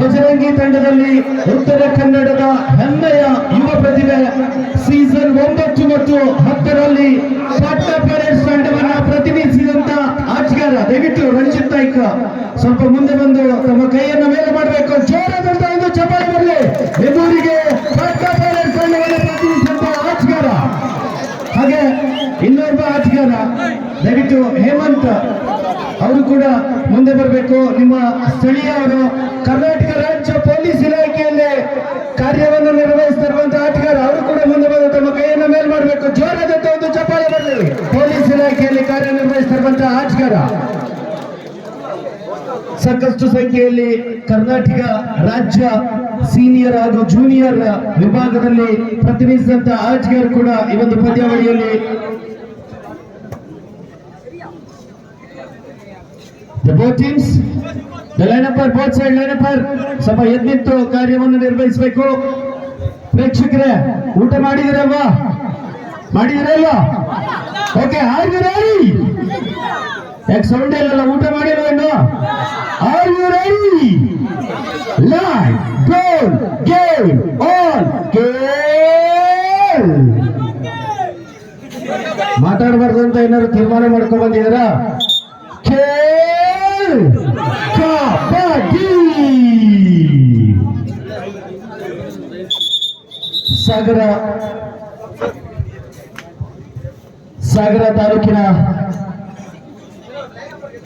ಬಜರಂಗಿ ತಂಡದಲ್ಲಿ ಉತ್ತರ ಕನ್ನಡದ ಹೆಮ್ಮೆಯ ಯುವ ಪ್ರತಿಭೆ ಸೀಸನ್ ಒಂಬತ್ತು ಮತ್ತು ಹತ್ತರಲ್ಲಿ ಪೇರೆಂಟ್ಸ್ ತಂಡವನ್ನ ಪ್ರತಿನಿಧಿಸಿದಂತ ಆಟಗಾರ ದಯವಿಟ್ಟು ರಂಜಿತ್ ನಾಯ್ಕ. ಸ್ವಲ್ಪ ಮುಂದೆ ಬಂದು ತಮ್ಮ ಕೈಯನ್ನು ಮೇಲೆ ಮಾಡಬೇಕು. ಜೋರಾದಂತ ಒಂದು ಚಪಾಳಿ ಬರಲಿ. ಎದುರಿಗೆ ಪೇರೆಂಟ್ಸ್ ತಂಡವನ್ನು ಪ್ರತಿನಿಧಿಸಿದಂತ ಆಟಗಾರ. ಹಾಗೆ ಇನ್ನೊಬ್ಬ ಆಟಗಾರ ದಯವಿಟ್ಟು ಹೇಮಂತ್. ಅವರು ಕೂಡ ಮುಂದೆ ಬರಬೇಕು. ನಿಮ್ಮ ಸ್ಥಳೀಯವರು ಕರ್ನಾಟಕ ರಾಜ್ಯ ಪೊಲೀಸ್ ಇಲಾಖೆಯಲ್ಲಿ ಕಾರ್ಯವನ್ನು ನಿರ್ವಹಿಸುತ್ತಿರುವಂತಹ ಆಟಗಾರ ಅವರು ಕೂಡ ಮುಂದೆ ಬಂದು ತಮ್ಮ ಕೈಯನ್ನು ಮೇಲ್ ಮಾಡಬೇಕು. ಜೋರಾದಂತ ಒಂದು ಚಪ್ಪಾಳೆ ಬರಲಿ. ಪೊಲೀಸ್ ಇಲಾಖೆಯಲ್ಲಿ ಕಾರ್ಯನಿರ್ವಹಿಸ್ತಿರುವಂತಹ ಆಟಗಾರ ಸಾಕಷ್ಟು ಸಂಖ್ಯೆಯಲ್ಲಿ ಕರ್ನಾಟಕ ರಾಜ್ಯ ಸೀನಿಯರ್ ಹಾಗೂ ಜೂನಿಯರ್ ವಿಭಾಗದಲ್ಲಿ ಪ್ರತಿನಿಧಿಸಿದಂತಹ ಆಟಗಾರ ಕೂಡ ಈ ಒಂದು ಪಂದ್ಯಾವಳಿಯಲ್ಲಿ The both teams, the lineuper, both side lineuper, ಸ್ವಲ್ಪ ಎದ್ದು ನಿಂತು ಕಾರ್ಯವನ್ನು ನಿರ್ವಹಿಸಬೇಕು. ಪ್ರೇಕ್ಷಕರೇ ಊಟ ಮಾಡಿದಿರಲ್ವಾ? ಮಾಡಿದಿರಲ್ಲ? Okay are. ಯು ರೆಡಿ ಯಾಕೆ ಸೌಂಡ್ ಇಲ್ಲಲ್ಲ ಊಟ ಮಾಡಿರೋ ಇನ್ನು are. You ready line goal game on game ಮಾತಾಡಬಾರ್ದು ಅಂತ ಏನಾದ್ರು ತೀರ್ಮಾನ ಮಾಡ್ಕೊಂಡ್ ಬಂದಿದ್ದೀರಾ? ಕಬಡ್ಡಿ ಸಾಗರ ಸಾಗರ ತಾಲೂಕಿನ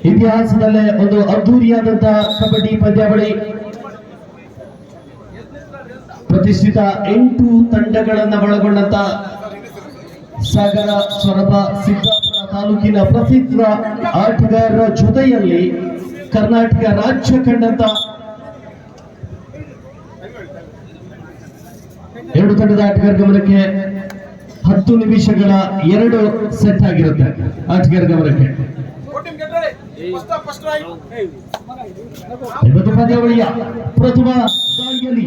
ಇತಿಹಾಸದಲ್ಲೇ ಒಂದು ಅದ್ದೂರಿಯಾದಂತಹ ಕಬಡ್ಡಿ ಪಂದ್ಯಾವಳಿ. ಪ್ರತಿಷ್ಠಿತ ಎಂಟು ತಂಡಗಳನ್ನ ಒಳಗೊಂಡಂತ ಸಾಗರ ಸೊರಬ ಸಿದ್ದ ತಾಲೂಕಿನ ಪ್ರಸಿದ್ಧ ಆಟಗಾರರ ಜೊತೆಯಲ್ಲಿ ಕರ್ನಾಟಕ ರಾಜ್ಯ ಕಂಡಂತ ಎರಡು ತಂಡದ ಆಟಗಾರ ಗಮನಕ್ಕೆ ಹತ್ತು ನಿಮಿಷಗಳ ಎರಡು ಸೆಟ್ ಆಗಿರುತ್ತೆ ಆಟಗಾರ ಗಮನಕ್ಕೆ ಪ್ರತಿಭಾ. First up, first right. ಇವತ್ತು ಪಂದ್ಯಾವಳಿಯ ಪ್ರಥಮ ದಾಳಿಯಲ್ಲಿ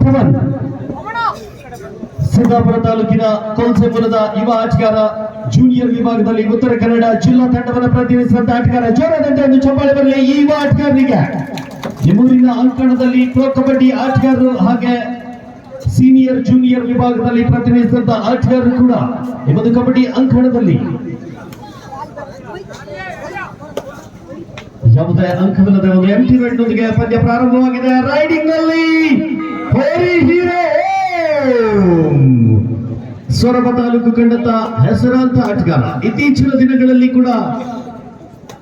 ಪವನ್ ಸಿದ್ದಾಪುರ ತಾಲೂಕಿನ ಕೊಲ್ಸೆಪುರದ ಯುವ ಆಟಗಾರ ಜೂನಿಯರ್ ವಿಭಾಗದಲ್ಲಿ ಉತ್ತರ ಕನ್ನಡ ಜಿಲ್ಲಾ ತಂಡವನ್ನು ಪ್ರತಿನಿಧಿಸಿದಂತ ಆಟಗಾರ ಜೋರದಂತೆ ಒಂದು ಚಪ್ಪಾಳೆ ಬರಲಿ ಈ ಯುವ ಆಟಗಾರರಿಗೆ ನಿಮ್ಮೂರಿನ ಅಂಕಣದಲ್ಲಿ ಪ್ರೊ ಕಬಡ್ಡಿ ಆಟಗಾರರು ಹಾಗೆ ಸೀನಿಯರ್ ಜೂನಿಯರ್ ವಿಭಾಗದಲ್ಲಿ ಪ್ರತಿನಿಧಿಸಿದಂತ ಆಟಗಾರರು ಕೂಡ ಒಂದು ಕಬಡ್ಡಿ ಅಂಕಣದಲ್ಲಿ. ಯಾವುದೇ ಅಂಕವಿಲ್ಲದೆ ಒಂದು ಎಂಟಿ ನೊಂದಿಗೆ ಪಂದ್ಯ ಪ್ರಾರಂಭವಾಗಿದೆ. ರೈಡಿಂಗ್ನಲ್ಲಿ ಹೀರೋ ಸೊರಬ ತಾಲೂಕು ಕಂಡಂತ ಹೆಸರಾಂತ ಆಟಗಾರ. ಇತ್ತೀಚಿನ ದಿನಗಳಲ್ಲಿ ಕೂಡ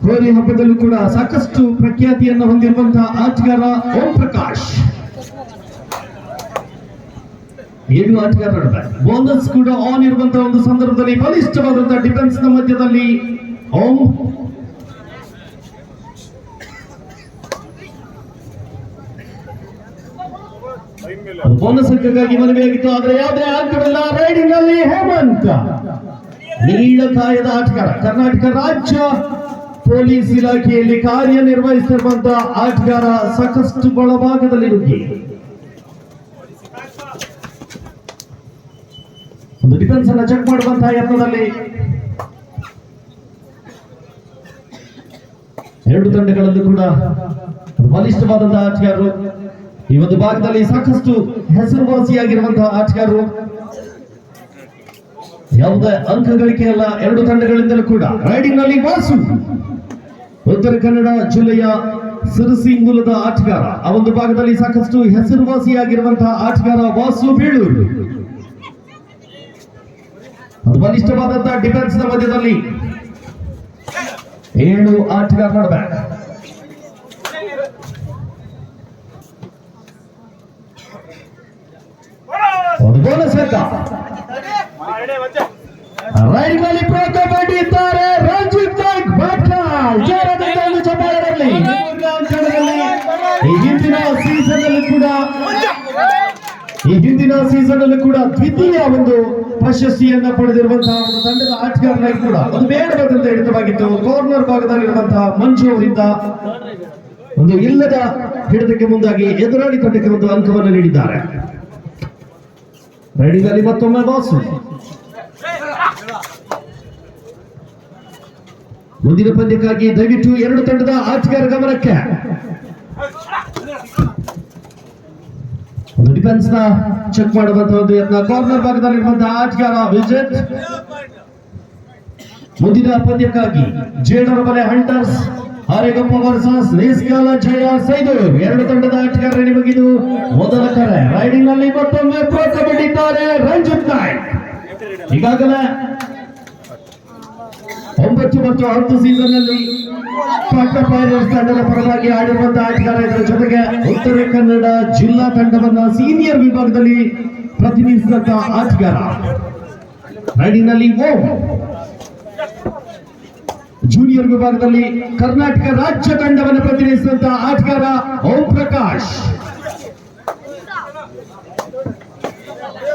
ಹೋರಿ ಹಬ್ಬದಲ್ಲೂ ಕೂಡ ಸಾಕಷ್ಟು ಪ್ರಖ್ಯಾತಿಯನ್ನು ಹೊಂದಿರುವಂತಹ ಆಟಗಾರ ಓಂ ಪ್ರಕಾಶ್ ಏನು ಆಟಗಾರ ಬೋನಸ್ ಕೂಡ ಆನ್ ಇರುವಂತಹ ಒಂದು ಸಂದರ್ಭದಲ್ಲಿ ಬಲಿಷ್ಠವಾದಂತಹ ಡಿಫೆನ್ಸ್ನ ಮಧ್ಯದಲ್ಲಿ ಓಂ ಅಂಕಕ್ಕಾಗಿ ಮನವಿಯಾಗಿತ್ತು, ಆದ್ರೆ ಯಾವುದೇ ಆಟಗಳಿಲ್ಲ ರೈಡಿಂಗ್ನಲ್ಲಿ ಹೇಮಂತ್ ನೀಳಕಾಯದ ಆಟಗಾರ. ಕರ್ನಾಟಕ ರಾಜ್ಯ ಪೊಲೀಸ್ ಇಲಾಖೆಯಲ್ಲಿ ಕಾರ್ಯನಿರ್ವಹಿಸುತ್ತಿರುವಂತಹ ಆಟಗಾರ ಸಾಕಷ್ಟು ಬಳಭಾಗದಲ್ಲಿ ನುಗ್ಗಿ. ಒಂದು ಡಿಫೆನ್ಸ್ ಅನ್ನ ಚೆಕ್ ಮಾಡುವಂತಹ ಯತ್ನದಲ್ಲಿ ಎರಡು ತಂಡಗಳಲ್ಲೂ ಕೂಡ ಬಲಿಷ್ಠವಾದಂತಹ ಆಟಗಾರರು ಈ ಒಂದು ಭಾಗದಲ್ಲಿ ಸಾಕಷ್ಟು ಹೆಸರುವಾಸಿಯಾಗಿರುವಂತಹ ಆಟಗಾರರು. ಯಾವುದೇ ಅಂಕ ಗಳಿಕೆ ಅಲ್ಲ, ಎರಡು ತಂಡಗಳಿಂದಲೂ ಕೂಡ. ರೈಡಿಂಗ್ನಲ್ಲಿ ವಾಸು. ಉತ್ತರ ಕನ್ನಡ ಜಿಲ್ಲೆಯ ಸಿರಸಿ ಮೂಲದ ಆಟಗಾರ. ಆ ಒಂದು ಭಾಗದಲ್ಲಿ ಸಾಕಷ್ಟು ಹೆಸರುವಾಸಿಯಾಗಿರುವಂತಹ ಆಟಗಾರ ವಾಸು ಬೀಳೂರು. ಬಲಿಷ್ಠವಾದಂತಹ ಡಿಫೆನ್ಸ್ನ ಮಧ್ಯದಲ್ಲಿ ಏಳು ಆಟಗಾರ ನಡುವೆ ನಲ್ಲಿ ಪ್ರೊ ಕಬಡ್ಡಿ ಇದ್ದಾರೆ ರಂಜಿತ್ ನಾಯ್ಕ್ ಚಪ್ಪಾಳೆ ಬರಲಿ ಈ ಹಿಂದಿನ ಸೀಸನ್ ಅಲ್ಲಿ ಕೂಡ ಈ ಹಿಂದಿನ ಸೀಸನ್ ಅಲ್ಲಿ ಕೂಡ ದ್ವಿತೀಯ ಒಂದು ಪ್ರಶಸ್ತಿಯನ್ನ ಪಡೆದಿರುವಂತಹ ಒಂದು ತಂಡದ ಆಟಗಾರನಾಗಿ ಕೂಡ ಒಂದು ಬೇಡವಾದಂತ ಹಿಡಿತವಾಗಿತ್ತು. ಕಾರ್ನರ್ ಭಾಗದಲ್ಲಿರುವಂತಹ ಮಂಜು ಅವರಿಂದ ಒಂದು ಇಲ್ಲದ ಹಿಡಿತಕ್ಕೆ ಮುಂದಾಗಿ ಎದುರಾಳಿ ತಂಡಕ್ಕೆ ಒಂದು ಅಂಕವನ್ನು ನೀಡಿದ್ದಾರೆ. ರೈಡಿಂಗ್ ಅಲ್ಲಿ ಮತ್ತೊಮ್ಮೆ ಬಾಸು ಮುಂದಿನ ಪಂದ್ಯಕ್ಕಾಗಿ ದಯವಿಟ್ಟು ಎರಡು ತಂಡದ ಆಟಗಾರ ಗಮನಕ್ಕೆ ಡಿಫೆನ್ಸ್ನ ಚೆಕ್ ಮಾಡುವಂತ ಒಂದು ಯತ್ನ ಕಾರ್ನರ್ ಭಾಗದಲ್ಲಿರುವಂತಹ ಆಟಗಾರ ವಿಜಿತ್ ಮುಂದಿನ ಪಂದ್ಯಕ್ಕಾಗಿ ಜೇಡರ ಮನೆ ಹಂಟರ್ಸ್ ಆರೆಗಪ್ಪ ವರ್ಸಸ್ ನೇಸ್ಗಾಲ ಜಯ ಸೈದೂರ್ ಎರಡು ತಂಡದ ಆಟಗಾರರ ನಿಮಗಿದು ಮೊದಲ ಕರೆ. ರೈಡಿಂಗ್ನಲ್ಲಿ ಮತ್ತೊಮ್ಮೆ ಪ್ರೋತ್ಸಾಹ ಬಿಟ್ಟಿದ್ದಾರೆ ರಂಜಿತ್ ನಾಯ್ಕ್. ಈಗಾಗಲೇ ಒಂಬತ್ತು ಮತ್ತು ಹತ್ತು ಸೀಸನ್ನಲ್ಲಿ ಪಟ್ಟ ಪೈರಸ್ ತಂಡದ ಪರವಾಗಿ ಆಡಿರುವಂತಹ ಆಟಗಾರ ಇದರ ಜೊತೆಗೆ ಉತ್ತರ ಕನ್ನಡ ಜಿಲ್ಲಾ ತಂಡವನ್ನ ಸೀನಿಯರ್ ವಿಭಾಗದಲ್ಲಿ ಪ್ರತಿನಿಧಿಸಿದಂತಹ ಆಟಗಾರ. ರೈಡಿಂಗ್ನಲ್ಲಿ ಓಂ ಜೂನಿಯರ್ ವಿಭಾಗದಲ್ಲಿ ಕರ್ನಾಟಕ ರಾಜ್ಯ ತಂಡವನ್ನು ಪ್ರತಿನಿಧಿಸಿದಂತಹ ಆಟಗಾರ ಓಂ ಪ್ರಕಾಶ್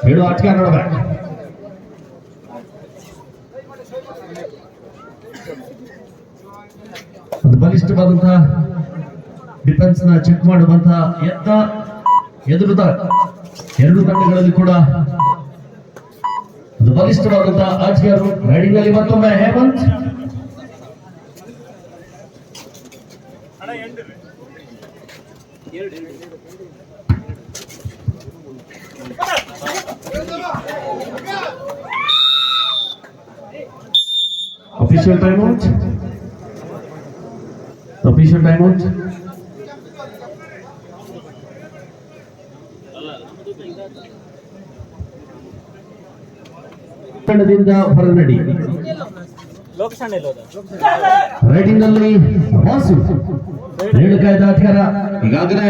ಹೇಳು ಆಟಗಾರ ಒಂದು ಬಲಿಷ್ಠವಾದಂತಹ ಡಿಫೆನ್ಸ್ನ ಚೆಕ್ ಮಾಡುವಂತಹ ಎತ್ತ ಎದುರುದ ಎರಡು ತಂಡಗಳಲ್ಲಿ ಕೂಡ ಬಲಿಷ್ಠವಾದಂತಹ ಆಟಗಾರರು. ರೈಡಿಂಗ್ನಲ್ಲಿ ಮತ್ತೊಮ್ಮೆ Hemant. Official timeout. Official timeout. ತಂಡದಿಂದ ಹೊರನಡಿ ಲೋಕೇಶನ್ ಎಲ್ಲೋದ ರೈಡಿಂಗ್ನಲ್ಲಿ ವಾಸು ರೇಣುಕಾಯ್ದ ಆಟಗಾರ ಈಗಾಗಲೇ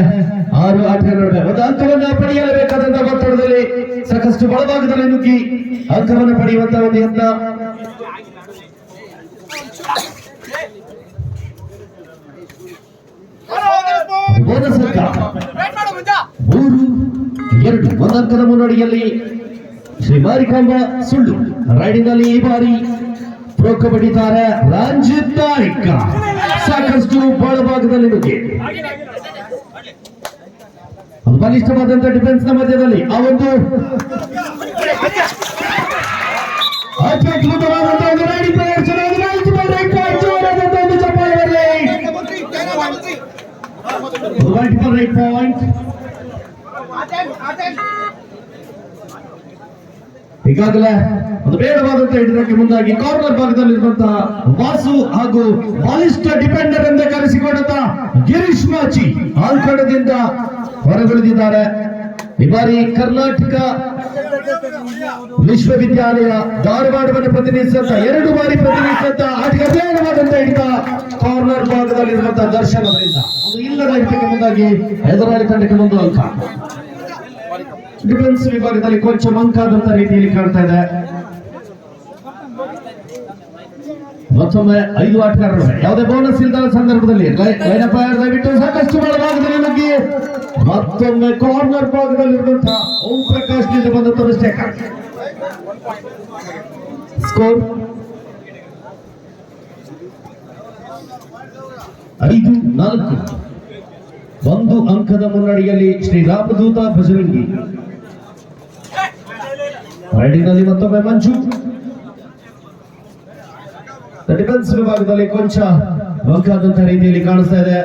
ಆರು ಆಟಗಾರರು ಒಂದು ಅಂಕವನ್ನು ಪಡೆಯಲೇಬೇಕಾದಂತಹ ಒತ್ತಡದಲ್ಲಿ ಸಾಕಷ್ಟು ಬಲಭಾಗದಲ್ಲಿ ನುಗ್ಗಿ ಅಂಕವನ್ನು ಪಡೆಯುವಂತಹ ಒಂದು ಯತ್ನ. ಮೂರು ಎರಡು ಒಂದಂಕದ ಮುನ್ನಡಿಯಲ್ಲಿ ಶ್ರೀ ಮಾರಿಕಾಂಬ ಸುಳ್ಳು ರೈಡಿಂಗ್ನಲ್ಲಿ ಈ ಬಾರಿ ಪ್ರೋ ಕಬಡ್ಡಿತಾರೆ ರಂಜಿತ್ ನಾಯ್ಕ ಸಾಕಷ್ಟು ಬಾಳಭಾಗದಲ್ಲಿ ನುಗ್ಗಿ ಬಲಿಷ್ಠವಾದಂತ ಡಿಫೆನ್ಸ್ನ ಮಧ್ಯದಲ್ಲಿ ಆ ಒಂದು ಅತ್ಯದ್ಭುತವಾದಂತ ಒಂದು ರೈಡಿಂಗ್ ಪ್ರದರ್ಶನ ಅದು ರೈಟ್ ಬೈ ರೈಟ್ ಪಾಯಿಂಟ್ ಜೋರಾದಂತ ಒಂದು ಚಪ್ಪಾಳೆ ಬರಲಿ ಮಂತ್ರಿ ಜೈನ ಮಂತ್ರಿ ರೈಟ್ ಫಾರ್ ರೈಟ್ ಪಾಯಿಂಟ್ ಆಟೆನ್ ಆಟೆನ್ ಈಗಾಗಲೇ ಒಂದು ಬೇಡವಾದಂತಹ ಹಿಡಿದಕ್ಕೆ ಮುಂದಾಗಿ ಕಾರ್ನರ್ ಭಾಗದಲ್ಲಿ ಇರುವಂತಹ ವಾಸು ಹಾಗೂ ಬಲಿಷ್ಠ ಡಿಪೆಂಡರ್ ಎಂದೇ ಕರೆಸಿಕೊಂಡಂತ ಗಿರೀಶ್ ಮಾಚಿ ಆಲ್ಕಡದಿಂದ ಹೊರಗುಳಿದಿದ್ದಾರೆ. ಈ ಬಾರಿ ಕರ್ನಾಟಕ ವಿಶ್ವವಿದ್ಯಾಲಯ ಧಾರವಾಡವನ್ನು ಪ್ರತಿನಿಧಿಸಿದಂತ ಎರಡು ಬಾರಿ ಪ್ರತಿನಿಧಿಸಿದಂತ ಆಟಗಾರ ಬೇಡವಾದಂತ ಹಿಡಿತ ಕಾರ್ನರ್ ಭಾಗದಲ್ಲಿರುವಂತಹ ದರ್ಶನ್ ಅವರಿಂದ ಅದು ಇಲ್ಲದ ಹಿಡಿತಕ್ಕೆ ಮುಂದಾಗಿ ಎದುರಾಳಿ ತಂಡಕ್ಕೆ ಒಂದು ಅಂಕ ಡಿಫೆನ್ಸ್ ವಿಭಾಗದಲ್ಲಿ ಕೊಂಚ ಮಂಕಾದಂತ ರೀತಿಯಲ್ಲಿ ಕಾಣ್ತಾ ಇದೆ. ಮತ್ತೊಮ್ಮೆ ಐದು ಆಟಗಾರರು. ಯಾವುದೇ ಬೋನಸ್ ಇಲ್ಲದ ಸಂದರ್ಭದಲ್ಲಿ ದಯವಿಟ್ಟು ಸಾಕಷ್ಟು ಬಲಭಾಗದಲ್ಲಿ ನುಗ್ಗಿ. ಮತ್ತೊಮ್ಮೆ ಕಾರ್ನರ್ ಭಾಗದಲ್ಲಿರುವಂತಹ ಓಂ ಪ್ರಕಾಶ್ನಿಂದ ಬಂದಂತ ಮಿಸ್ಟೇಕ್ ಸ್ಕೋರ್ ಐದು, ನಾಲ್ಕು. ಒಂದು ಅಂಕದ ಮುನ್ನಡೆಯಲ್ಲಿ ಶ್ರೀ ರಾಮದೂತ ಬಜರಂಗಿ ರೈಡಿಂಗ್ನಲ್ಲಿ ಮತ್ತೊಮ್ಮೆ ಮಂಜು. ಡಿಫೆನ್ಸ್ ವಿಭಾಗದಲ್ಲಿ ಕೊಂಚ ಬಗ್ಗಾದಂತ ರೀತಿಯಲ್ಲಿ ಕಾಣಿಸ್ತಾ ಇದೆ.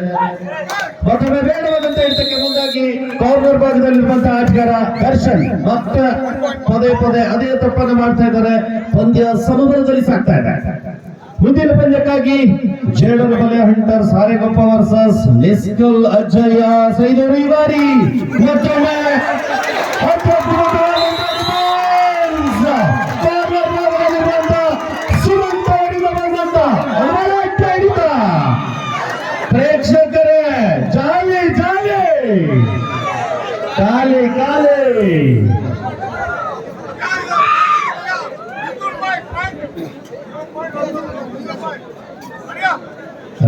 ಮತ್ತೊಮ್ಮೆ ಬೇಡವಾದಂತ ಇದಕ್ಕೆ ಮುಂದಾಗಿ ಕಾರ್ನರ್ ಭಾಗದಲ್ಲಿರುವಂತಹ ಆಟಗಾರ ದರ್ಶನ್ ಮತ್ತೆ ಪದೇ ಪದೇ ಅದೇ ತಪ್ಪನ್ನು ಮಾಡ್ತಾ ಇದ್ದಾರೆ. ಪಂದ್ಯ ಸಮುದ್ರದಲ್ಲಿ ಸಾಕ್ತಾ ಇದೆ. ಮುಂದಿನ ಪಂದ್ಯಕ್ಕಾಗಿ ಜೇಡರ ಬಲೆ ಹಂಟರ್ ಸಾರೆಗೊಪ್ಪ ವರ್ಸಸ್ ನಿಸ್ಕಲ್ ಸೈದೂರು ಈ ಬಾರಿ ಮತ್ತೊಮ್ಮೆ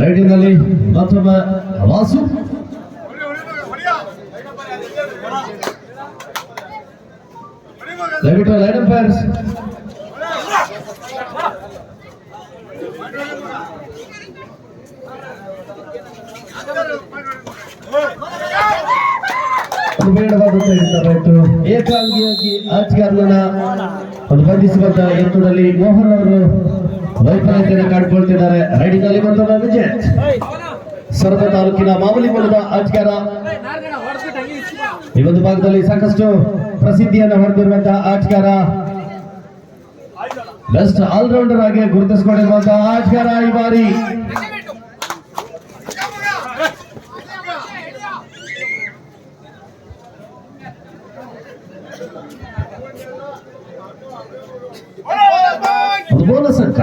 ರೈಡಿಂಗ್ ಪ್ರಥಮ ವಾಸು. ದಯವಿಟ್ಟು ಲೈನ್ ಅಂಪೈರ್ಸ್ ಏಕಾಂಗಿಯಾಗಿ ಆಟಗಾರರನ್ನ ಒಂದು ಬಂಧಿಸುವಂತಹ ಎತ್ತುದಲ್ಲಿ ಮೋಹನ್ ಅವರು ವೈಫಲ್ಯತೆಯನ್ನು ಕಂಡುಕೊಳ್ತಿದ್ದಾರೆ. ರೈಡಿನಲ್ಲಿ ಬಂದ ವಿಜಯ್ ಸೊರಬ ತಾಲೂಕಿನ ಮಾಮೂಲಿ ಮೂಲದ ಆಟಗಾರ ಈ ಒಂದು ಭಾಗದಲ್ಲಿ ಸಾಕಷ್ಟು ಪ್ರಸಿದ್ಧಿಯನ್ನು ಹೊಂದಿರುವಂತಹ ಆಟಗಾರ ಬೆಸ್ಟ್ ಆಲ್ರೌಂಡರ್ ಆಗಿ ಗುರುತಿಸಿಕೊಂಡಿರುವಂತಹ ಆಟಗಾರ ಈ ಬಾರಿ ಒಂದು ಬೋನಸ್ ಅಂಕ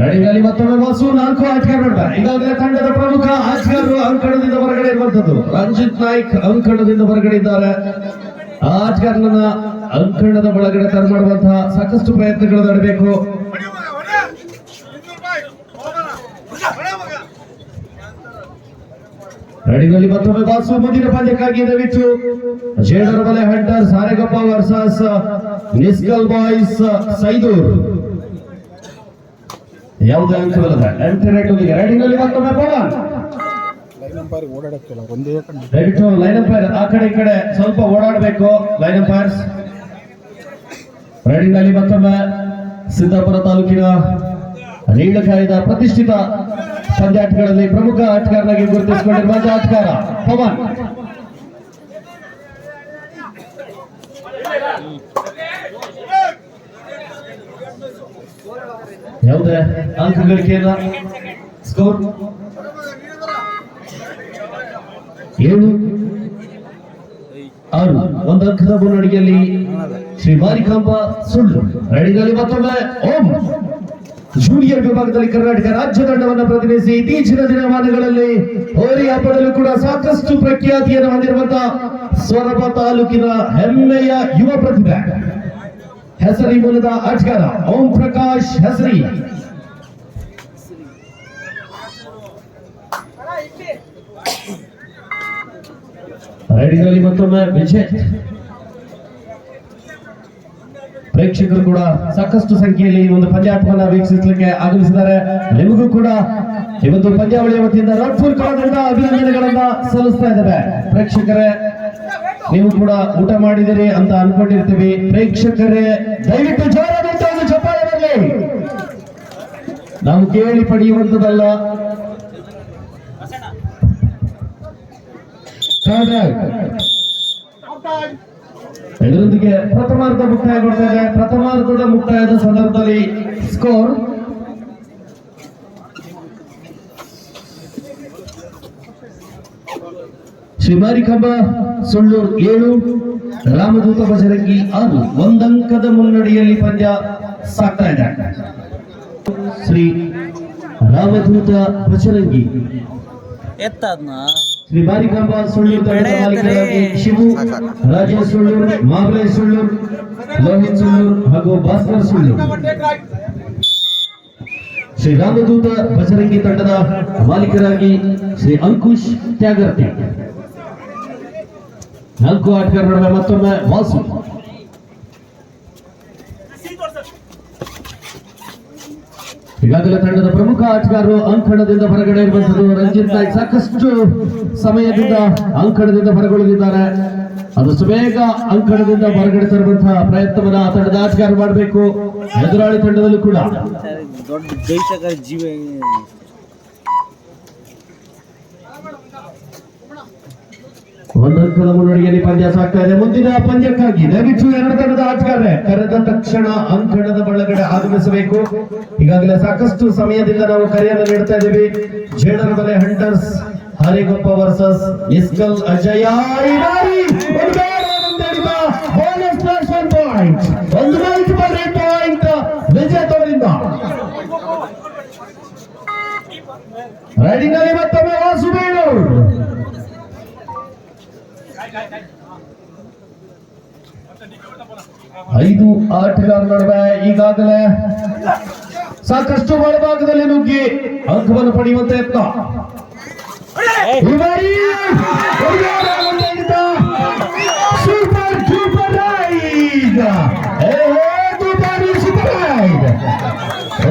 ರನ್ನಿಂಗ್ ಅಲ್ಲಿ ಮತ್ತೊಮ್ಮೆ ಬಾಸು ನಾಲ್ಕು ಆಟಗಾರ ನೋಡ್ತಾರೆ. ಈಗಾಗಲೇ ತಂಡದ ಪ್ರಮುಖ ಆಟಗಾರರು ಅಂಕಣದಿಂದ ಹೊರಗಡೆ ಇರುವಂತದ್ದು ರಂಜಿತ್ ನಾಯ್ಕ್ ಅಂಕಣದಿಂದ ಹೊರಗಡೆ ಇದ್ದಾರೆ. ಆಟಗಾರನ ಅಂಕಣದ ಒಳಗಡೆ ತರಮಾಡುವಂತಹ ಸಾಕಷ್ಟು ಪ್ರಯತ್ನಗಳು ನಡಬೇಕು. ಹೊಡಿ ಮತ್ತೊಮ್ಮೆ ಬಾಸು ಮುಂದಿನ ಪಂದ್ಯಕ್ಕಾಗಿ ದಯವಿಟ್ಟು ಜೇಡರ್ ಬಲೆ ಹಂಟರ್, ಸಾರೆಗಪ್ಪ ವರ್ಸಸ್, ನಿಸ್ಕಲ್ ಬಾಯ್ಸ್, ಸೈದೂರ್. ಯಾವುದೇ ಎಂಟು ರೈಡಿಂಗ್ ಅಲ್ಲಿ ಮತ್ತೊಮ್ಮೆ ಲೈನ್ ಅಂಪೈರ್ ಓಡಾಡಕ್ಕಿಲ್ಲ ಒಂದೇ ದಯವಿಟ್ಟು ಲೈನ್ ಅಂಪೈರ್ ಆ ಕಡೆ ಈ ಕಡೆ ಸ್ವಲ್ಪ ಓಡಾಡಬೇಕು. ಲೈನ್ ಅಂಪೈರ್ಸ್ ರೈಡಿಂಗ್ ಅಲ್ಲಿ ಮತ್ತೊಮ್ಮೆ ಸಿದ್ದಾಪುರ ತಾಲೂಕಿನ ನೀಳಕಾಯದ ಪ್ರತಿಷ್ಠಿತ ಪಂದ್ಯಾಟಗಳಲ್ಲಿ ಪ್ರಮುಖ ಆಟಗಾರನಾಗಿ ಗುರುತಿಸಿಕೊಂಡಿರುವಂತಹ ಆಟಗಾರ ಪವನ್. ಯಾವುದೇ ಅಂಕ ಗಳಿಕೆಯಲ್ಲ ಸ್ಕೋರ್ ಏಳು? ಆರು. ಒಂದು ಅಂಕದ ಶ್ರೀ ಮಾರಿಕಾಂಬ ಸುಳ್ಳು. ರೈಡಿಂಗಲ್ಲಿ ಮತ್ತೊಮ್ಮೆ ಓಂ. ಜೂನಿಯರ್ ವಿಭಾಗದಲ್ಲಿ ಕರ್ನಾಟಕ ರಾಜ್ಯ ತಂಡವನ್ನು ಪ್ರತಿನಿಧಿಸಿ ಇತ್ತೀಚಿನ ದಿನಮಾನಗಳಲ್ಲಿ ಹೋರಿ ಹಬ್ಬದಲ್ಲೂ ಕೂಡ ಸಾಕಷ್ಟು ಪ್ರಖ್ಯಾತಿಯನ್ನು ಹೊಂದಿರುವಂತಹ ಸೊರಬ ತಾಲೂಕಿನ ಹೆಮ್ಮೆಯ ಯುವ ಪ್ರತಿಭೆ. ಹೆಸರಿ ಮೂಲದ ಅಜ್ಗರ ಓಂ ಪ್ರಕಾಶ್ ಹೆಸರಿ. ರೈಡಿಂಗ್ ಅಲ್ಲಿ ಮತ್ತೊಮ್ಮೆ ವಿಜಯ. ಪ್ರೇಕ್ಷಕರು ಕೂಡ ಸಾಕಷ್ಟು ಸಂಖ್ಯೆಯಲ್ಲಿ ಈ ಒಂದು ಪಂದ್ಯಾಟವನ್ನ ವೀಕ್ಷಿಸಲಿಕ್ಕೆ ಆಗಮಿಸಿದ್ದಾರೆ. ನಿಮಗೂ ಕೂಡ ಈ ಒಂದು ಪಂದ್ಯಾವಳಿಯ ವತಿಯಿಂದ ರಾಜ್ಪುರ್ ಕಳದಿಂದ ಅಭಿನಂದನೆಗಳನ್ನ ಸಲ್ಲಿಸ್ತಾ ಇದ್ದಾರೆ ಪ್ರೇಕ್ಷಕರೇ ನೀವು ಕೂಡ ಊಟ ಮಾಡಿದಿರಿ ಅಂತ ಅನ್ಕೊಂಡಿರ್ತೀವಿ. ಪ್ರೇಕ್ಷಕರೇ, ದಯವಿಟ್ಟು ಜೋರಾಗಿ ಚಪ್ಪಾಳೆ ನಾವು ಕೇಳಿ ಪಡೆಯುವಂತದಲ್ಲ ಪ್ರಥಮಾರ್ಧ ಮುಕ್ತಾಯಗೊಳ್ತಾ ಇದೆ ಪ್ರಥಮಾರ್ಧದ ಮುಕ್ತಾಯದ ಸಂದರ್ಭದಲ್ಲಿ ಸ್ಕೋರ್ ಶ್ರೀಮಾರಿಕಂಬ ಸುಳ್ಳೂರ್ ಏಳು ರಾಮದೂತ ಬಜರಂಗಿ ಆರು ಒಂದಂಕದ ಮುನ್ನಡೆಯಲ್ಲಿ ಪಂದ್ಯ ಸಾಕ್ತಾ ಇದೆ. ಶ್ರೀ ರಾಮದೂತ ಬಜರಂಗಿ ಶ್ರೀ ಸುಳ್ಳು ಸುಳ್ಳೂರು ತಂಡದ ಶಿವು ರಾಜೇಶ್ ಸುಳ್ಳು ಮಾಮಲೇಶ್ ಸುಳ್ಳು ಲೋಹಿತ್ ಸುಳ್ಳು ಹಾಗೂ ಭಾಸ್ಕರ್ ಸುಳ್ಳು ಶ್ರೀ ರಾಮದೂತ ಬಜರಂಗಿ ತಂಡದ ಮಾಲೀಕರಾಗಿ ಶ್ರೀ ಅಂಕುಶ್ ತ್ಯಾಗರ್ತಿ. ನಾಲ್ಕು ಆಟಗಾರರ ನಡುವೆ ಮತ್ತೊಮ್ಮೆ ವಾಸು. ಈಗಾಗಲೇ ತಂಡದ ಪ್ರಮುಖ ಆಟಗಾರರು ಅಂಕಣದಿಂದ ಹೊರಗಡೆ ಇರುವಂತದ್ದು ರಂಜಿತ್ ನಾಯ್ಕ್. ಸಾಕಷ್ಟು ಸಮಯದಿಂದ ಅಂಕಣದಿಂದ ಹೊರಗುಳಿದಿದ್ದಾರೆ. ಅದು ಬೇಗ ಅಂಕಣದಿಂದ ಹೊರಗಡೆ ತರುವಂತಹ ಪ್ರಯತ್ನವನ್ನ ಆ ತಂಡದ ಆಟಗಾರ ಮಾಡಬೇಕು. ಎದುರಾಳಿ ತಂಡದಲ್ಲೂ ಕೂಡ. ದೊಡ್ಡ ಜೀವ ಒಂದು ಅಂಕದ ಮುನ್ನಡೆಯಲ್ಲಿ ಪಂದ್ಯ ಸಾಗ್ತಾ ಇದೆ. ಮುಂದಿನ ಪಂದ್ಯಕ್ಕಾಗಿ ದಯವಿಟ್ಟು ಎರಡು ತಂಡದ ಆಟಗಾರರೇ ಕರೆದ ತಕ್ಷಣ ಅಂಕಣದ ಒಳಗಡೆ ಆಗಮಿಸಬೇಕು. ಈಗಾಗಲೇ ಸಾಕಷ್ಟು ಸಮಯದಿಂದ ನಾವು ಕರೆಯನ್ನು ನೀಡ್ತಾ ಇದ್ದೀವಿ. ಜೇಡರ ಬಲೆ ಹಂಟರ್ಸ್, ಹರಿಗೊಪ್ಪ ವರ್ಸಸ್ ಇಸ್ಕಲ್ ಅಜಯ ವಿಜೇತವರಿಂದ ರೈಡಿಂಗ್ ಐದು ಆಟಗಾರ ನಡುವೆ ಈಗಾಗಲೇ ಸಾಕಷ್ಟು ಒಳಭಾಗದಲ್ಲಿ ನುಗ್ಗಿ ಅಂಕವನ್ನು ಪಡೆಯುವಂತ ಯತ್ನ. ಸೂಪರ್ ಸೂಪರ್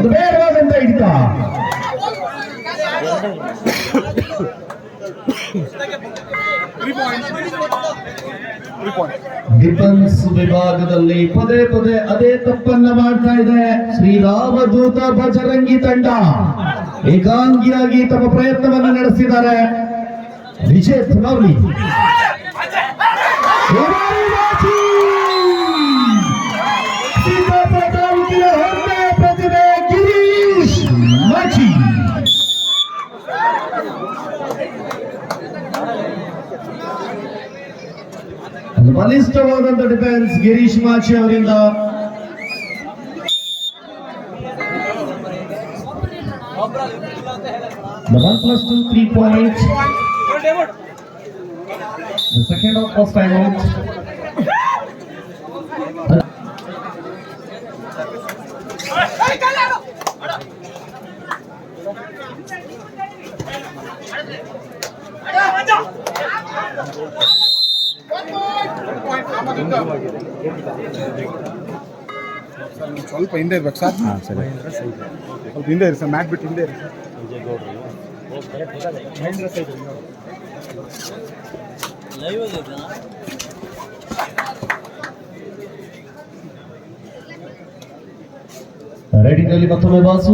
ಬೇಡವಾದಂತ ಡಿಫೆನ್ಸ್ ವಿಭಾಗದಲ್ಲಿ ಪದೇ ಪದೇ ಅದೇ ತಪ್ಪನ್ನ ಮಾಡ್ತಾ ಇದೆ. ಶ್ರೀರಾಮದೂತ ಬಜರಂಗಿ ತಂಡ ಏಕಾಂಗಿಯಾಗಿ ತಮ್ಮ ಪ್ರಯತ್ನವನ್ನು ನಡೆಸಿದ್ದಾರೆ. ವಿಜಯ್ ಬಲಿಷ್ಠವಾದಂತ ಡಿಫೆನ್ಸ್ ಗಿರೀಶ್ ಮಾಚಿ ಅವರಿಂದ one plus two three point second of first time out Thank you. Sir ನೀವು ಸ್ವಲ್ಪ ಹಿಂದೆ ಇರ್ಬೇಕು ಸರ್. ಸ್ವಲ್ಪ ಹಿಂದೆ ಇರಿ ಸರ್ ಮ್ಯಾಟ್ ಬಿಟ್ಟು ಹಿಂದೆ ಇರಿ ಲೈವ್ ಆಗೈತಾ ರೈಡಿಂಗ್ ಅಲ್ಲಿ ಮತ್ತೊಮ್ಮೆ ಬಾಸು.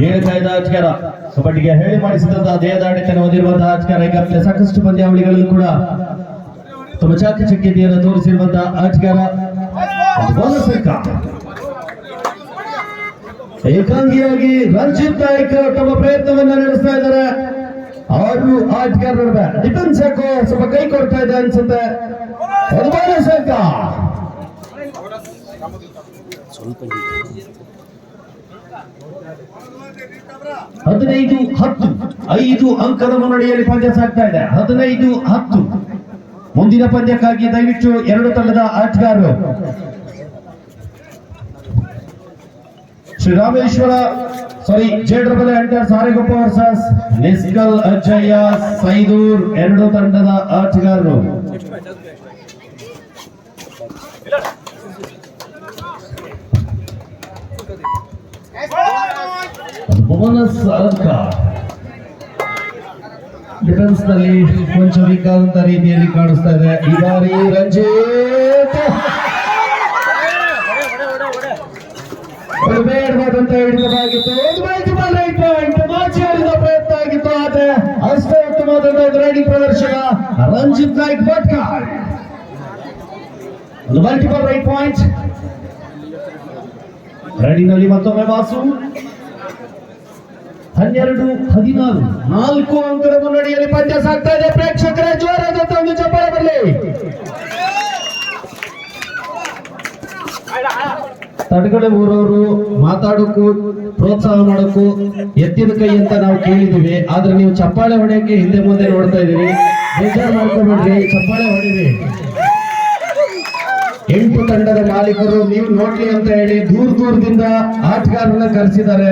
ಹೇಳ್ತಾಯಿದ್ದ ಆಚಕಾರ ಕಬಡ್ಡಿಗೆ ಹೇಳಿ ಮಾಡಿಸಿದಂತಹ ದೇಹದಾಡಿತನ ಹೊಂದಿರುವಂತಹ ಈಗಾಗಲೇ ಸಾಕಷ್ಟು ಪಂದ್ಯಾವಳಿಗಳಲ್ಲಿ ಕೂಡ ತಮ್ಮ ಚಾಕಚಕ್ಯತೆಯನ್ನು ತೋರಿಸಿರುವಂತಹ ಆಟಗಾರ. ಏಕಾಂಗಿಯಾಗಿ ರಂಜಿತ್ ನಾಯ್ಕ ತಮ್ಮ ಪ್ರಯತ್ನವನ್ನ ನಡೆಸ್ತಾ ಇದ್ದಾರೆ ಅವರು ಆಟಗಾರ ಡಿಫೆನ್ಸ್ ಯಾಕೋ ಸ್ವಲ್ಪ ಕೈ ಕೊಡ್ತಾ ಇದೆ ಅನ್ಸುತ್ತೆ ಸ್ವಲ್ಪ. ಹದಿನೈದು ಹತ್ತು. ಐದು ಅಂಕದ ಮುನ್ನಡೆಯಲ್ಲಿ ಪಂದ್ಯ ಸಾಗ್ತಾ ಇದೆ. ಹದಿನೈದು ಹತ್ತು. ಮುಂದಿನ ಪಂದ್ಯಕ್ಕಾಗಿ ದಯವಿಟ್ಟು ಎರಡು ತಂಡದ ಆಟಗಾರರು. ಶ್ರೀರಾಮೇಶ್ವರ ಸಾರಿ ಜೇಡ್ರಬಲೆ ಎಂಟರ್ ಸಾರಿಗೊಪ್ಪ ವರ್ಸಸ್, ನಿಸ್ಕಲ್ ಅಜ್ಜಯ್ಯ ಸೈದೂರ್ ಎರಡು ತಂಡದ ಆಟಗಾರರು. ಬೋನಸ್ ಅಂಕ ಡಿಫೆನ್ಸ್ನಲ್ಲಿ ಕೊಂಚ ವೀಕ್ ಆದಂತ ರೀತಿಯಲ್ಲಿ ಕಾಣಿಸ್ತಾ ಇದೆ. ಈ ಬಾರಿ ರಂಜಿತ್. ಬೇಡವಾದಂತ ಹಿಡಿತವಾಗಿತ್ತು. ಒಂದು ಮಲ್ಟಿಪಲ್ ರೈಟ್ ಪಾಯಿಂಟ್ ಮಾಚಿ ಅವರಿಂದ ಪ್ರಯತ್ನ ಆಗಿತ್ತು ಆದ್ರೆ ಅಷ್ಟೇ ಉತ್ತಮವಾದಂತಹ ರೈಡಿಂಗ್ ಪ್ರದರ್ಶನ. ರಂಜಿತ್ ನಾಯ್ಕ್ ಭಟ್ಕ ಒಂದು ಮಲ್ಟಿಪಲ್ ರೈಟ್ ಪಾಯಿಂಟ್ ರೈಡಿಂಗ್ನಲ್ಲಿ ಮತ್ತೊಮ್ಮೆ ವಾಸು ಹನ್ನೆರಡು, ಹದಿನಾರು, ನಾಲ್ಕು ಅಂಕದ ಮುನ್ನಡೆಯಲ್ಲಿ ಪಂದ್ಯ ಸಾಗ್ತಾ ಇದೆ. ಪ್ರೇಕ್ಷಕರ ಜೋರಾದ ಒಂದು ಚಪ್ಪಾಳೆ ಬರಲಿ. ತಡಗಡೆ ಊರವರು ಮಾತಾಡೋಕು ಪ್ರೋತ್ಸಾಹ ಮಾಡೋಕು ಎತ್ತಿದ ಕೈ ಅಂತ ನಾವು ಕೇಳಿದೀವಿ ಆದ್ರೆ ನೀವು ಚಪ್ಪಾಳೆ ಹೊಡೆಯಕ್ಕೆ ಹಿಂದೆ ಮುಂದೆ ನೋಡ್ತಾ ಇದೀವಿ ಬೇಜಾರು ಮಾಡ್ಕೊಬೇಡ್ರಿ, ಚಪ್ಪಾಳೆ ಹೊಡಿರಿ. ಎಂಟು ತಂಡದ ಮಾಲೀಕರು ನೀವು ನೋಡ್ಲಿ ಅಂತ ಹೇಳಿ ದೂರ ದೂರದಿಂದ ಆಟಗಾರರನ್ನ ಕರೆಸಿದ್ದಾರೆ.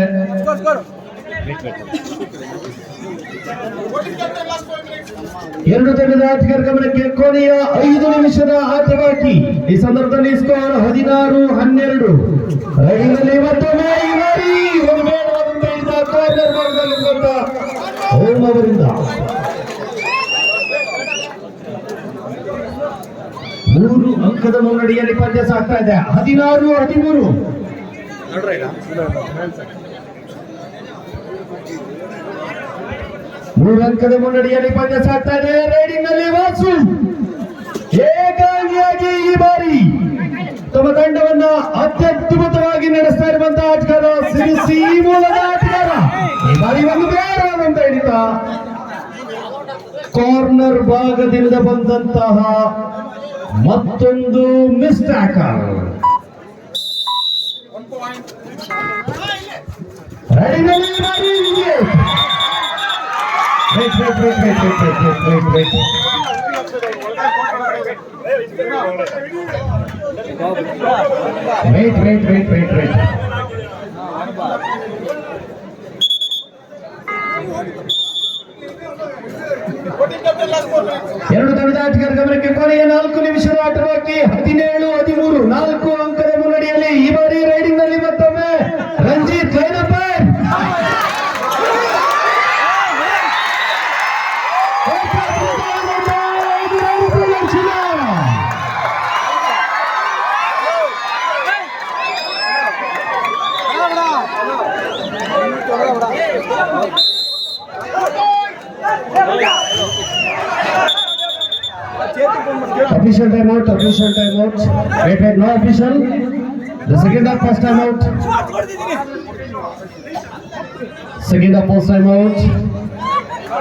ಎರಡು ತಂಡದ ಆಟಗಾರ ಗಮನಕ್ಕೆ ಕೊನೆಯ ಐದು ನಿಮಿಷದ ಆಟ ಬಾಕಿ ಈ ಸಂದರ್ಭದಲ್ಲಿ ಸ್ಕೋರ್ ಹದಿನಾರು, ಹನ್ನೆರಡು. ರೈಲಿನಲ್ಲಿ ಮತ್ತೊಮ್ಮೆ ಮೂರು ಅಂಕದ ಮುನ್ನಡೆಯಲ್ಲಿ ಪಂದ್ಯ ಸಾಗ್ತಾ ಇದೆ. ಹದಿನಾರು, ಹದಿಮೂರು. ಮೂರು ಅಂಕದ ಮುನ್ನಡೆಯಲ್ಲಿ ಪಂದ್ಯ ಸಾಗ್ತಾ ಇದೆ. ರೈಡಿಂಗ್ನಲ್ಲಿ ವಾಸು. ಏಕಾಂಗಿಯಾಗಿ ಈ ಬಾರಿ ತಮ್ಮ ತಂಡವನ್ನ ಅತ್ಯದ್ಭುತವಾಗಿ ನಡೆಸ್ತಾ ಇರುವಂತಹ ಆಟಗಾರ ಸಿರಿಸಿ ಮೂಲದ ಆಟಗಾರ. ಈ ಬಾರಿ ಒಂದು ಬೇಡ ಅಂತ ಹೇಳಿದ ಕಾರ್ನರ್ ಭಾಗದಿಂದ ಬಂದಂತಹ ಮತ್ತೊಂದು ಮಿಸ್ ಟ್ಯಾಕಲ್ ರೈಡಿಂಗ್ನಲ್ಲಿ. Wait, wait, wait, wait, wait, wait. ಎರಡು ತಂಡದ ಆಟಗಾರರ ಗಮನಕ್ಕೆ ಕೊನೆಯ ನಾಲ್ಕು ನಿಮಿಷದ ಆಟವಾಗಿ ಹದಿನೇಳು ಹದಿಮೂರು ನಾಲ್ಕು ಅಂಕದ ಮುನ್ನಡೆಯಲ್ಲಿ ಈ ಬಾರಿ ರೈಡಿಂಗ್ನಲ್ಲಿ official timeout. Wait, wait, no official. The second half first timeout. Second half first timeout.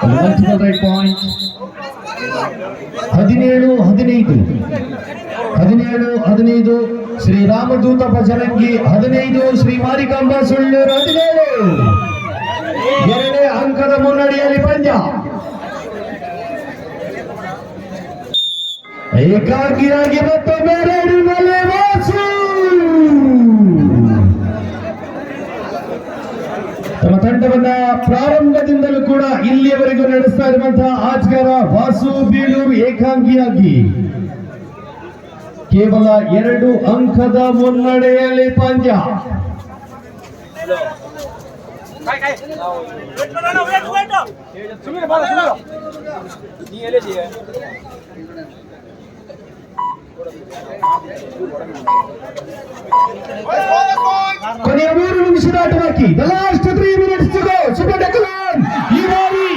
Multiple right point. ಹದಿನೇಳು ಹದಿನೈದು ಹದಿನೇಳು ಹದಿನೈದು ಶ್ರೀ ರಾಮದೂತ ಬಜರಂಗಿ ಹದಿನೈದು ಶ್ರೀ ಮಾರಿಕಾಂಬ ಸುಳ್ಳೂರು ಹದಿನೇಳು ಎರಡನೇ ಅಂಕದ ಮುನ್ನಡೆಯಲ್ಲಿ ಪಂದ್ಯ ಏಕಾಂಗಿಯಾಗಿ ಮತ್ತು ರೇಡಿನಲ್ಲಿ ವಾಸು. ತಮ್ಮ ತಂಡವನ್ನ ಪ್ರಾರಂಭದಿಂದಲೂ ಕೂಡ ಇಲ್ಲಿಯವರೆಗೂ ನಡೆಸ್ತಾ ಇರುವಂತಹ ಆಜ್ಗಾರ ವಾಸು ಬೀಳೂರು ಏಕಾಂಗಿಯಾಗಿ. ಕೇವಲ ಎರಡು ಅಂಕದ ಮುನ್ನಡೆಯಲ್ಲಿ ಪಂದ್ಯ. ನೀ ಎಲ್ಲಿದ್ದೀಯ ಕೊನೆಯ ಮೂರು ನಿಮಿಷದ ಆಟ ಬಾಕಿ the last three minutes to go super ಡೆಕಲಾನ್ ಈ ಬಾರಿ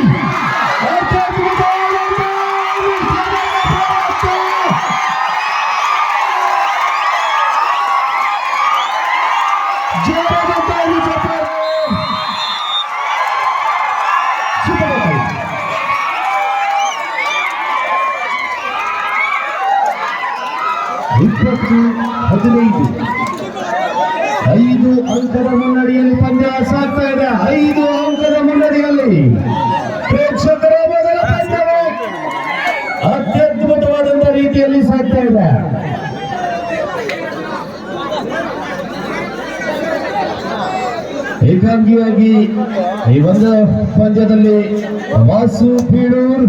ವಾಸು ಬೀಳೂರ್.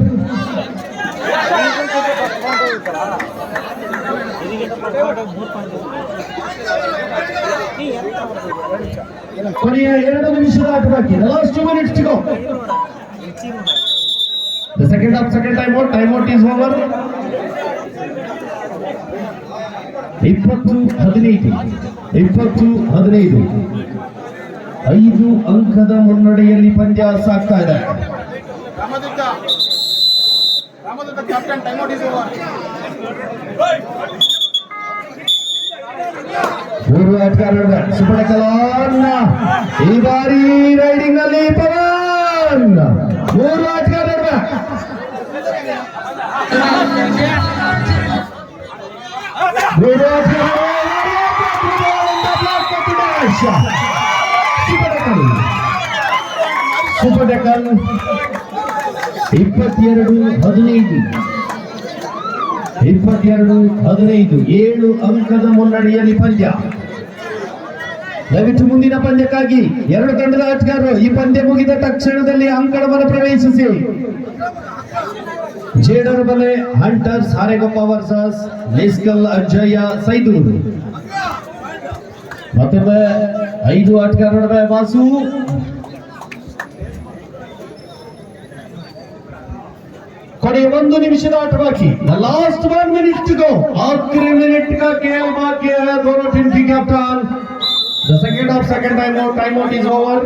ಕೊನೆಯ ಎರಡು ನಿಮಿಷದ ಬಾಕಿ. Last two minutes to go the second of second time out time out is over ಇಪ್ಪತ್ತು ಹದಿನೈದು. ಇಪ್ಪತ್ತು ಹದಿನೈದು. ಐದು ಅಂಕದ ಮುನ್ನಡೆಯಲ್ಲಿ ಪಂದ್ಯ ಸಾಕ್ತಾ ಇದೆ ರಾಮದೂತ ರಾಮದೂತ captain time out is over ಮೂರು ಆಟಗಾರರ ಸುಪಡ ಕಲಾನ್ ಈ ಬಾರಿ ರೈಡಿಂಗ್ನಲ್ಲಿ ಪವನ್ ಮೂರು ಆಟಗಾರರ ಮೂರು ಸೂಪರ್ ಡೆಕನ್ ಇಪ್ಪತ್ತೆರಡು, ಹದಿನೈದು. ಇಪ್ಪತ್ತೆರಡು, ಹದಿನೈದು, ಏಳು ಅಂಕದ ಮುನ್ನಡೆಯಲ್ಲಿ ಪಂದ್ಯ ದಯವಿಟ್ಟು ಮುಂದಿನ ಪಂದ್ಯಕ್ಕಾಗಿ ಎರಡು ತಂಡದ ಆಟಗಾರರು ಈ ಪಂದ್ಯ ಮುಗಿದ ತಕ್ಷಣದಲ್ಲಿ ಅಂಕಣವನ್ನು ಪ್ರವೇಶಿಸಿ. ಜೇಡರ್ ಬಲೆ ಹಂಟರ್ಸ್ ಹಾರೇಗೊಪ್ಪ ವರ್ಸಸ್, ನಿಸ್ಕಲ್ ಅಜ್ಜಯ್ಯ ಸೈದೂರು. ಮತ್ತೊಮ್ಮೆ ಐದು ಆಟಗಾರರ ವಾಸು. ಕೊನೆಯ ಒಂದು ನಿಮಿಷದ ಆಟ ಬಾಕಿ the last one minute to go आखिरी मिनट का खेल बाकी है दोनों टीम की captain the second of second time out time out is over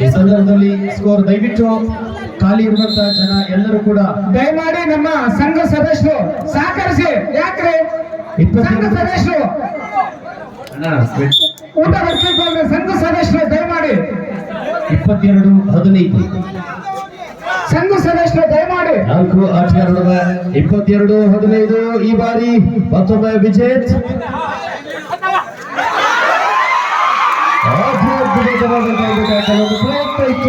ಈ ಸಂದರ್ಭದಲ್ಲಿ ಸ್ಕೋರ್ ದಯವಿಟ್ಟು ಖಾಲಿ ಇರುವಂತಹ ಜನ ಎಲ್ಲರೂ ಕೂಡ ದಯಮಾಡಿ ನಮ್ಮ ಸಂಘ ಸದಸ್ಯರು ಸಹಕರಿಸಿ. ಯಾಕ್ರೆ? ಸಂಘ ಸದಸ್ಯರು. ಊಟ ಬರ್ಲಿಕ್ಕೆ ಹೋದ್ರೆ ಸಂಘ ಸದಸ್ಯರು ದಯಮಾಡಿ. ಇಪ್ಪತ್ತೆರಡು ಹದಿನೈದು. ಸಂಘ ಸದಸ್ಯರು ದಯಮಾಡಿ. ನಾಲ್ಕು ಆಚಾರ ಇಪ್ಪತ್ತೆರಡು ಹದಿನೈದು ಈ ಬಾರಿ ಮತ್ತೊಮ್ಮೆ ವಿಜೇತ್.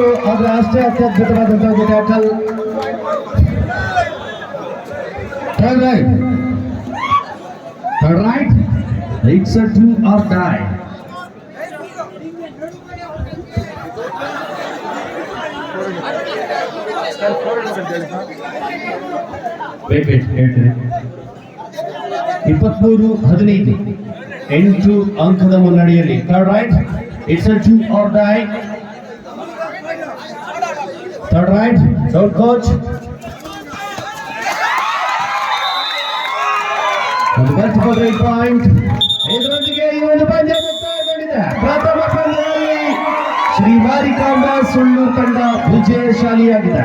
ಪ್ರಯತ್ನ ಇತ್ತು ಆದ್ರೆ ಅಷ್ಟೇ ಅತ್ಯದ್ಭುತವಾದಂತಹ ಒಂದು tackle Turn right. Turn right. It's a do or die. Wait wait ಹೇಳ್ತೇನೆ ಇಪ್ಪತ್ಮೂರು ಹದಿನೈದು ಎಂಟು ಅಂಕದ ಮುನ್ನಡೆಯಲ್ಲಿ third right it's a do or die third right doubt ಕೋಚ್ ಒಂದು ಮಲ್ಟಿಪಲ್ ರೈಟ್ ಪಾಯಿಂಟ್ ಇದರೊಂದಿಗೆ ಈ ಪಂದ್ಯ ಮುಕ್ತಾಯಗೊಂಡಿದೆ. ಪ್ರಥಮ ಪಂದ್ಯದಲ್ಲಿ ಶ್ರೀ ಮಾರಿಕಾಂಬ ಸುಳ್ಳು ತಂಡ ವಿಜಯಶಾಲಿಯಾಗಿದೆ